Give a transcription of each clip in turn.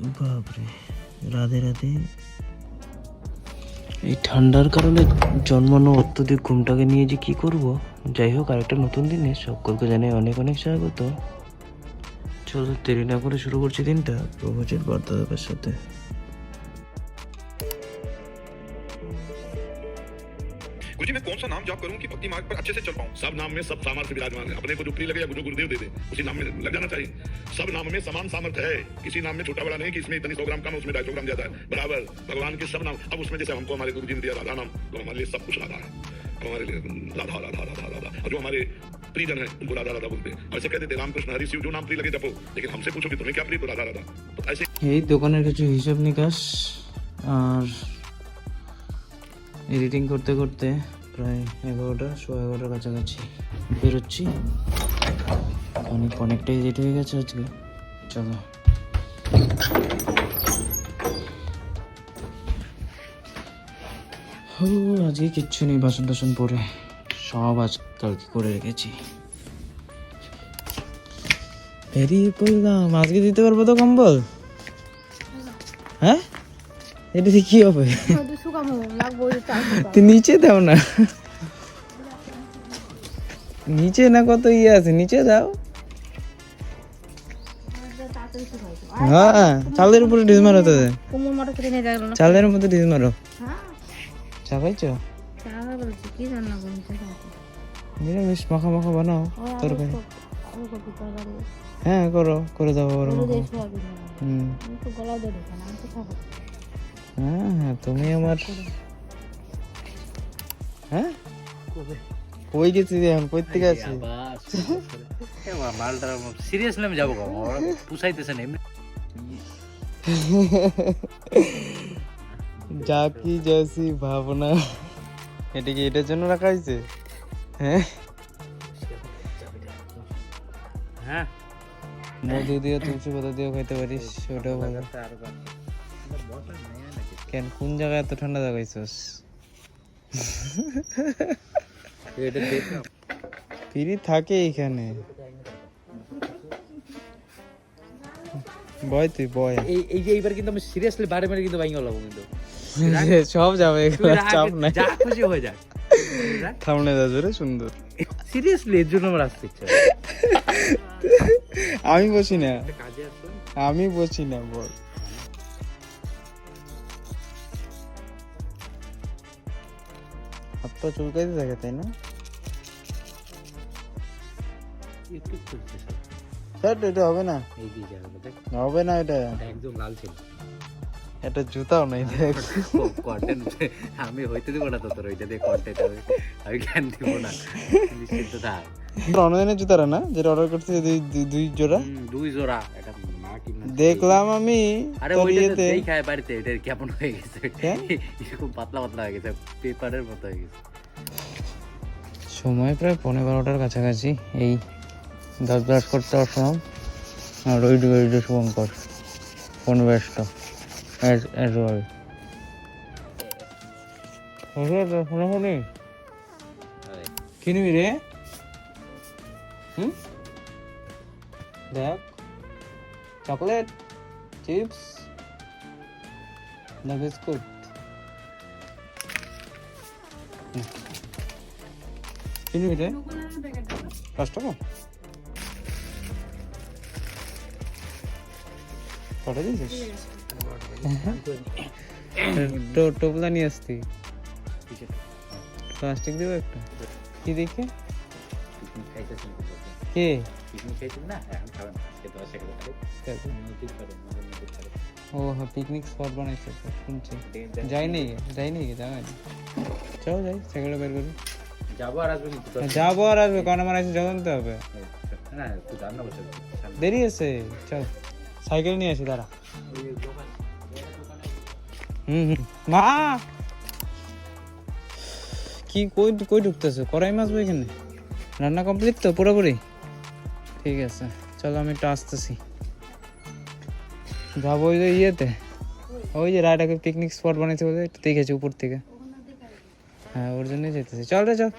বাপরে রাধে রাধে। এই ঠান্ডার কারণে জন্মানো অত্যধিক ঘুমটাকে নিয়ে যে কি করব? যাই হোক আরেকটা নতুন দিনে সকলকে জানাই অনেক অনেক স্বাগত। চলো দেরি না করে শুরু করছি দিনটা। প্রভুজির বার্তা সাথে। गुरुजी मैं कौन सा नाम जॉब करूं कि भक्ति मार्ग पर अच्छे से चल पाऊं सब नाम में सब सामर्थ्य विराजमान है अपने को जो प्रिय लगे या जो गुरुदेव दे दे उसी नाम में लग जाना चाहिए सब नाम में समान सामर्थ्य है किसी नाम में छोटा बड़ा नहीं कि इसमें इतनी सौ ग्राम कम है उसमें ढाई सौ ग्राम ज्यादा है बराबर भगवान के सब नाम अब उसमें जैसे हमको हमारे गुरु जी ने दिया राधा नाम तो हमारे लिए सब कुछ राधा है अब हमारे लिए राधा राधा राधा राधा और जो हमारे प्रियजन है उनको राधा राधा बोलते हैं और ऐसे कहते थे रामकृष्ण हरि शिव जो नाम प्रिय लगे जपो लेकिन हमसे पूछो कि तुम्हें क्या प्रिय तो राधा राधा तो ऐसे এই দোকানের কিছু হিসাব নিকাশ আর এডিটিং করতে করতে প্রায় এগারোটা সোয়া এগারোটার কাছাকাছি বেরোচ্ছি। অনেক অনেকটাই লেট হয়ে গেছে আজকে। চলো। আজকে কিচ্ছু নেই বাসন টাসন পরে সব আজ কালকে করে রেখেছি। বেরিয়ে পড়লাম। আজকে দিতে পারব তো কম্বল? হ্যাঁ? এটা কি হবে। নিচে দাও না। নিচে না কত ইয়ে আছে? নিচে দাও। হ্যাঁ চালের উপরে ডিজ মারো তো। চালের মধ্যে ডিজ মারো। চা খাইছো? চা বলছি কি রান্না করছে নিরামিষ, মাখা মাখা বানাও, তরকারি। হ্যাঁ করো, করে দাও। হুম। হ্যাঁ হ্যাঁ তুমি আমার হ্যাঁ? কই গেছি এখন? কই থেকে আছি মালটা সিরিয়াসলি আমি যাব পুষাইতেছে না যা কি জেসি ভাবনা। এটা কি এটার জন্য রাখা হয়েছে? হ্যাঁ? হ্যাঁ। মধু দিয়ে তুলসী পাতা দিয়েও খাইতে পারিস ওটাও ভালো। কেন কোন জায়গায় এত ঠান্ডা জায়গাইছস ফিরি থাকে এইখানে বয় তুই বয়। এই এই যে এইবার কিন্তু আমি সিরিয়াসলি বারে বারে কিন্তু লাগবো কিন্তু। সব যাবে চাপ নাই। যা খুশি হয়ে যাক থামনে সুন্দর। সিরিয়াসলি এর জন্য আমার আসতে ইচ্ছা আমি বসি না। আমি বসি না বল। হাত পা চুলকাইতে থাকে তাই না? একটু খুলছে স্যার। এটা হবে না? এই যে জায়গাটা দেখ। হবে না এটা? একদম লাল ছিল। এটা জুতাও নাই দেখ। কন্টেন্ট আমি হইতে দিব না তো তোর ওইটা দিয়ে কন্টেন্ট আমি আমি জ্ঞান দিব না। নিশ্চিন্ত থাক। অনলাইনের জুতারা না যেটা অর্ডার করতে দুই জোড়া? দুই জোড়া এটা দেখলাম আমি আরে তোর ওইটা দেই খায় বাড়িতে এটা কেমন হয়ে গেছে? এরকম পাতলা পাতলা হয়ে গেছে পেপারের মতো হয়ে গেছে। সময় প্রায় পনেরো বারোটার কাছাকাছি এই দাঁত ব্রাশ করতে আসলাম। আর ওই ওই শুভঙ্কর ফোন ব্যস্ত শোনাশুনি কি নিবি রে? হুম? দেখ। চকলেট চিপস না বিস্কুট কি নিবি রে পাঁচ টাকা কটা দিয়েছিস তো টোপলা নিয়ে আসতি প্লাস্টিক দেবো একটা। কি দেখে? কে না? নদীর পারে নদীর পারে ও হ্যাঁ পিকনিক স্পট বানাইছে শুনছি। না চলো যাই সাইকেলটা বের করি। যাব আর আসব যাব আর আসবে কারণ আমার এসে হবে। না তুই রান্না বসে দেরি আছে চল। সাইকেল নিয়ে আসি দাঁড়া। হুম হুম। মা! কি কই কই ঢুকতেছে? কড়াই মাছ এখানে? রান্না কমপ্লিট তো পুরোপুরি? ঠিক আছে। চলো আমি একটু আসতেছি। যাব ওই যে ইয়েতে। ওই যে রায়টাকে পিকনিক স্পট বানিয়েছে বলে একটু দেখেছি উপর থেকে। হ্যাঁ ওর জন্যই যেতেছি। চল রে, চল।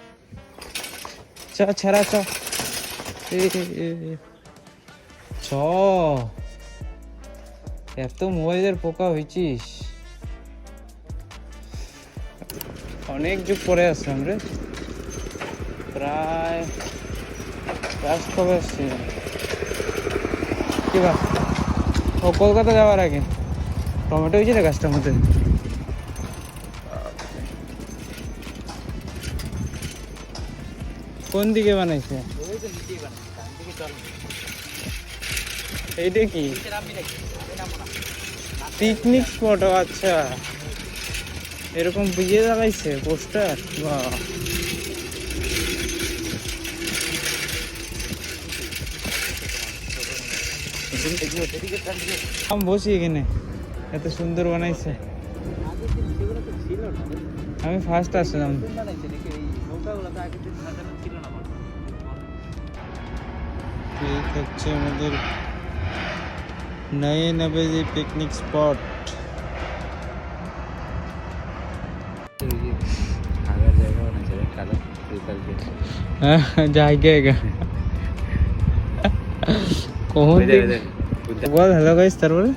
চ, ছেড়া চ। চ। এত মোবাইলের পোকা হয়েছিস অনেক যুগ পরে আসলাম রে। প্রায় কবে আসছি কি বা ও কলকাতা যাওয়ার আগে। টমেটো হয়েছে রে গাছটার মধ্যে? কোন দিকে বানাইছে? এইটা কি? পিকনিক স্পট আচ্ছা। এরকম বিয়ে দাঁড়াইছে পোস্টার? বাহ। আমি বসি এখানে এত সুন্দর বানাইছে আমি ফার্স্ট আসলাম এই হচ্ছে আমাদের নয়ে নবেজি পিকনিক স্পট থাকার কখন? ওই দেখ। বল হ্যালো গাইস তারপরে?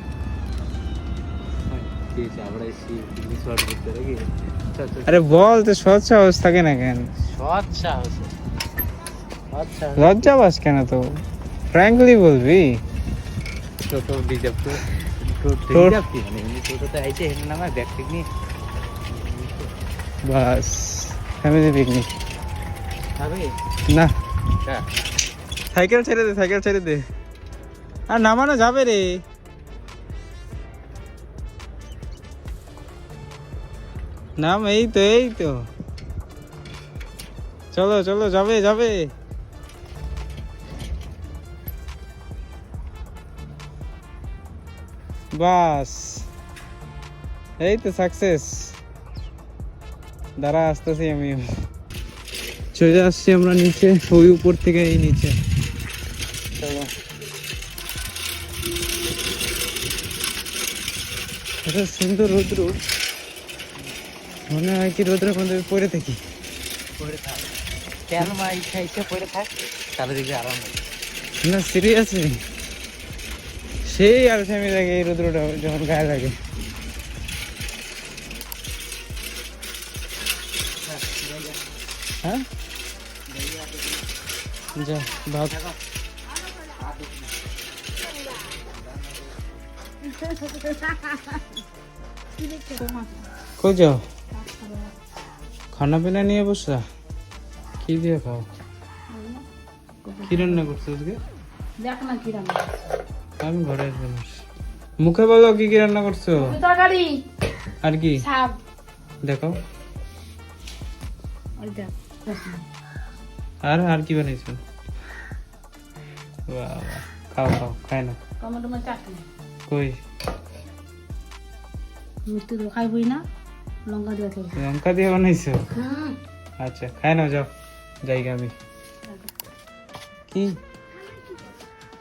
পিকনিক আরে তো সৎ সাহস থাকে না কেন? সৎ সাহস। লজ্জা পাস কেন তো? ফ্র্যাঙ্কলি বলবি? রিজার্ভ তো টোটো তোর- রিজার্ভ কি মানে? আইছে ব্যাগ বাস ফ্যামিলি পিকনিক না। সাইকেল ছেড়ে দে সাইকেল ছেড়ে দে। আর নামানো যাবে রে। নাম এই তো এই তো। চলো চলো, যাবে যাবে। বাস। এই তো সাকসেস দাঁড়া, আসতেছি আমি। চলে আসছি আমরা নিচে, ওই উপর থেকে এই নিচে। চলো। এত সুন্দর রৌদ্র। মনে হয় কি রৌদ্রের মধ্যে পড়ে থাকি। পড়ে থাক। কেন মা ইচ্ছা ইচ্ছা পড়ে থাক? তাহলে দেখবি আরাম না সিরিয়াসলি সেই আর আমি লাগে এই রৌদ্রটা যখন গায়ে লাগে। হ্যাঁ? যা ভাত কই যাও? খানা পিনা নিয়ে বসা কি দিয়ে খাও? কি রান্না করছ আজকে? দেখ না কি রান্না আমি ঘরে মানুষ। মুখে বলো কি কি রান্না করছ? তরকারি। আর কি? শাক। দেখো। আর আর কি বানাইছো? বাহ। খাও খাও খাই না। Tomato chutney. কই? মিষ্টি তো খাইবই না লঙ্কা দিয়ে খেয়ে লঙ্কা দিয়ে বানাইছো? আচ্ছা খাই না যাও। জায়গা আমি কি?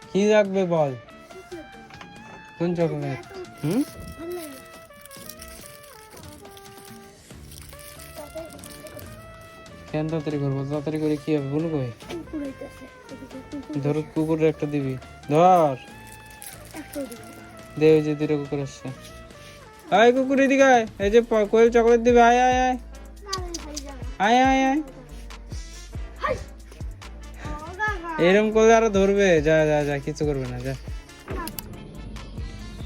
কি রাখবে বল? কোন চকলেট? হুম? কেন তাড়াতাড়ি করব? তাড়াতাড়ি করে কি হবে বলু কই? ধরো কুকুরের একটা দিবি। ধর। দে যে দুটো কুকুর আসছে। আয় কুকুর এদিকে আয়। এই যে কোয়েল চকলেট দিবে, আয় আয় আয়। আয় আয় আয়। এরম করলে আরও ধরবে। যা যা যা, কিছু করবে না, যা।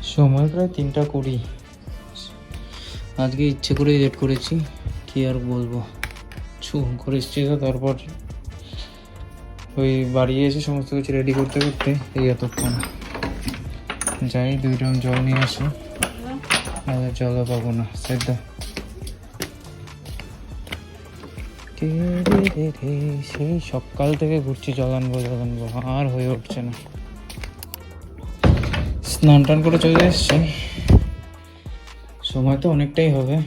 সময় প্রায় তিনটা কুড়ি। আজকে ইচ্ছে করে লেট করেছি, কি আর বলব। ছু করে এসছি তো তারপর। ওই বাড়ি এসে সমস্ত কিছু রেডি করতে করতে এই এতক্ষণ। যাই, দুই ড্রাম জল নিয়ে আসি। আর জলও পাবো না, সেদ্ধ। সেই সকাল থেকে ঘুরছি, জল আনব জল আনব, আর হয়ে উঠছে না। স্নান টান করে চলে এসছি। সময় তো অনেকটাই হবে।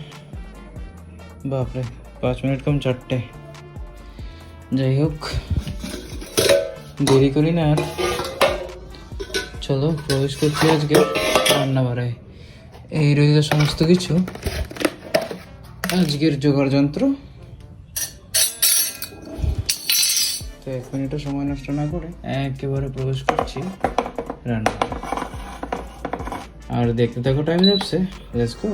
বাপরে, পাঁচ মিনিট কম চারটে। যাই হোক, দেরি করি না আর। চলো, প্রবেশ করছি আজকে। রান্না বাড়ায়। এই রইল সমস্ত কিছু। আজকের জোগাড় যন্ত্র। তো এক মিনিটও সময় নষ্ট না করে একেবারে প্রবেশ করছি রান্না আর দেখতে থাকো টাইম যাচ্ছে লেটস গো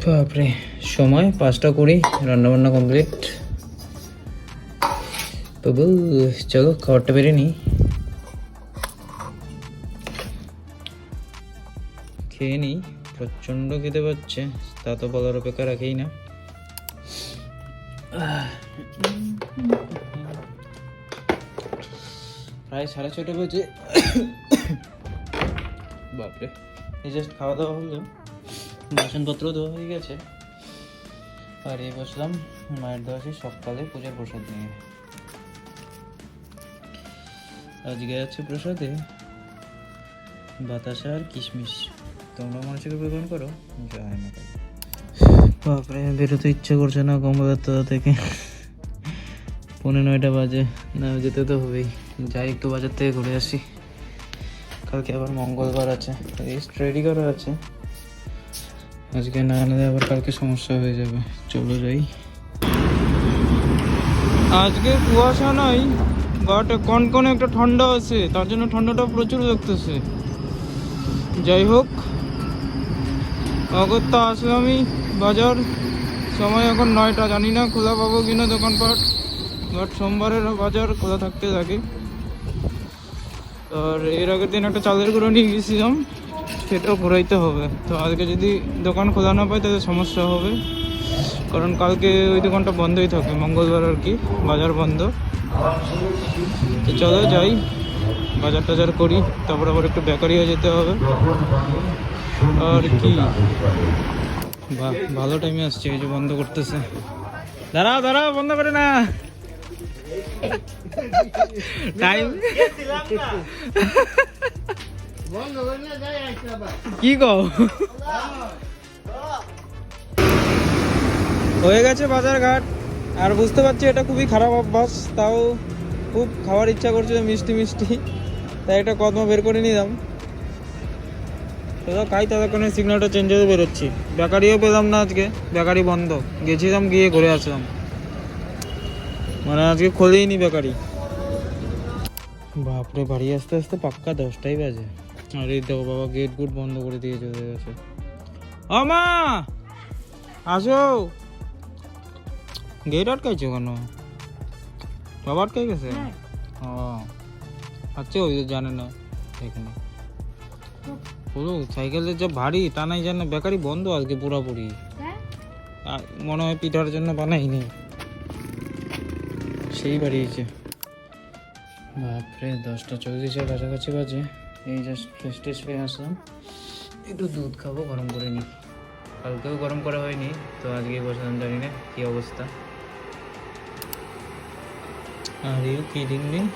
বাপরে, সময় পাঁচটা কুড়ি, রান্নাবান্না কমপ্লিট বাবু চলো, খাবারটা বেরিয়ে নিই। খেয়ে নিই, প্রচণ্ড খেতে পাচ্ছে, তা তো বলার অপেক্ষা রাখেই না। প্রায় সাড়ে ছটা বাজে, বাপরে, এই জাস্ট খাওয়া দাওয়া হলো। বাসনপত্র ধোয়া হয়ে গেছে। আর এই বসলাম মায়ের দেওয়া সকালে পূজার প্রসাদ নিয়ে। আজকে আছে প্রসাদে বাতাসা আর কিশমিশ। তোমরা মানুষকে গ্রহণ করো? জয় দি। বাপরে, বেরোতে ইচ্ছে করছে না কমলাত্তা থেকে। পৌনে নয়টা বাজে, না যেতে তো হবেই। যাই একটু বাজার থেকে ঘুরে আসি। কালকে আবার মঙ্গলবার আছে। লিস্ট রেডি করা আছে। আজকে না আনলে আবার কালকে সমস্যা হয়ে যাবে। চলো যাই। আজকে কুয়াশা নাই বাট কনকনে একটা ঠান্ডা আছে, তার জন্য ঠান্ডাটা প্রচুর লাগতেছে। যাই হোক অগত্যা আমি, বাজার। সময় এখন নয়টা, জানি না খোলা পাবো কিনা দোকানপাট বাট সোমবারের বাজার খোলা থাকতে থাকে আর এর আগের দিন একটা চালের গুঁড়ো নিয়ে গেছিলাম। সেটাও ঘুরাইতে হবে। তো আজকে যদি দোকান খোলা না পায় তাহলে সমস্যা হবে। কারণ কালকে ওই দোকানটা বন্ধই থাকে মঙ্গলবার আর কি বাজার বন্ধ। তো চলো যাই বাজার টাজার করি তারপর আবার একটু বেকারিও যেতে হবে। আর কি? বাহ ভালো টাইমে আসছে এই যে বন্ধ করতেছে। দাঁড়াও দাঁড়াও বন্ধ করে না। টাইম কি হয়ে গেছে বাজার ঘাট আর বুঝতে পারছি এটা খুবই খারাপ অভ্যাস, তাও খুব খাওয়ার ইচ্ছা করছে মিষ্টি মিষ্টি। তাই একটা কদমা বের করে নিলাম। দাদা খাই, ততক্ষণে সিগন্যালটা চেঞ্জ হয়ে বেরোচ্ছি। বেকারিও পেলাম না আজকে, বেকারি বন্ধ। গেছিলাম, গিয়ে ঘুরে আসলাম। মানে আজকে খোলেই নি বেকারি। বাপরে, বাড়ি আসতে আসতে পাক্কা দশটাই বাজে। আর এই দেখো বাবা গেট গুট বন্ধ করে দিয়ে চলে গেছে। ও মা! আসো। গেট আটকাইছো কেন? বাবা আটকাই গেছে? ও আচ্ছা ওই জানে না এখানে বলো সাইকেলের যা ভারী টানাই জানে বেকারি বন্ধ আজকে পুরাপুরি। হ্যাঁ। মনে হয় পিঠার জন্য বানাইনি। সেই বাড়িয়েছে বাপরে দশটা চল্লিশের কাছাকাছি বাজে। এই জাস্ট ফ্রেশ ট্রেশ হয়ে আসলাম। একটু দুধ খাব, গরম করে নিই। কালকেও গরম করা হয়নি, তো আজকে বসলাম, জানি না কী অবস্থা। আর ইউ কিডিং নেই,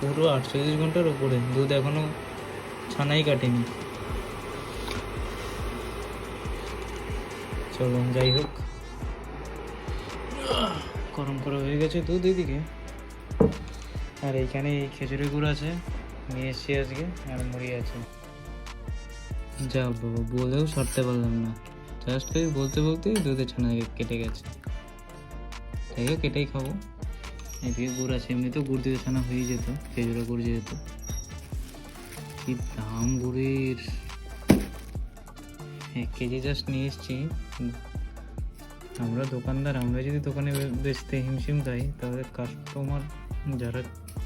পুরো আটচল্লিশ ঘণ্টার উপরে। দুধ এখনও ছানাই কাটেনি। চলো, যাই হোক। গরম করা হয়ে গেছে দুধ এদিকে। আর এইখানে এই খেজুরি গুড় আছে। নিয়ে এসছি আজকে, আর মুড়ি আছে। যা বাবা, বলেও সরতে পারলাম না। জাস্ট ওই বলতে বলতে দুধে ছানা কেটে গেছে। যাই হোক, এটাই খাব। এদিকে গুড় আছে, এমনিতেও গুড় দিয়ে ছানা হয়ে যেত, খেজুরের গুড় যেহেতু। কি দাম গুড়ের। এক কেজি জাস্ট নিয়ে এসছি আমরা দোকানদার, আমরা যদি দোকানে বেচতে হিমশিম খাই, তাহলে কাস্টমার যারা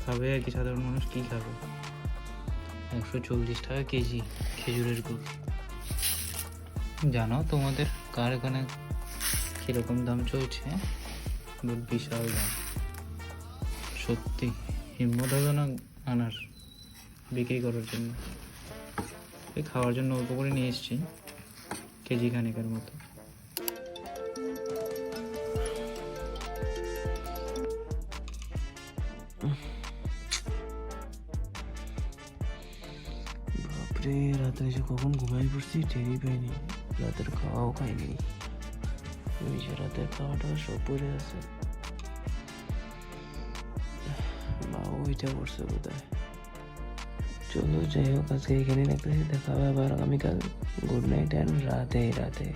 খাবে আর কি, সাধারণ মানুষ কী খাবে? একশো চল্লিশ টাকা কেজি খেজুরের গুড়। জানো তোমাদের কার এখানে কীরকম দাম চলছে? গুড় বিশাল দাম। সত্যি, হিম্মত হলো না আনার, বিক্রি করার জন্য। এই খাওয়ার জন্য অল্প করে নিয়ে এসেছি, কেজি খানিকের মতো। রাত্রে রাতে এসে কখন ঘুমাই পড়ছি টেরই পাইনি। রাতের খাওয়াও খাইনি। ওই যে রাতের খাওয়াটা সব পড়ে আছে। মা ওইটা করছে বোধ হয় চলো যাই হোক, আজকে এখানে রাখতেছি। দেখা হবে আবার আগামীকাল। গুড নাইট অ্যান্ড রাতে রাতে।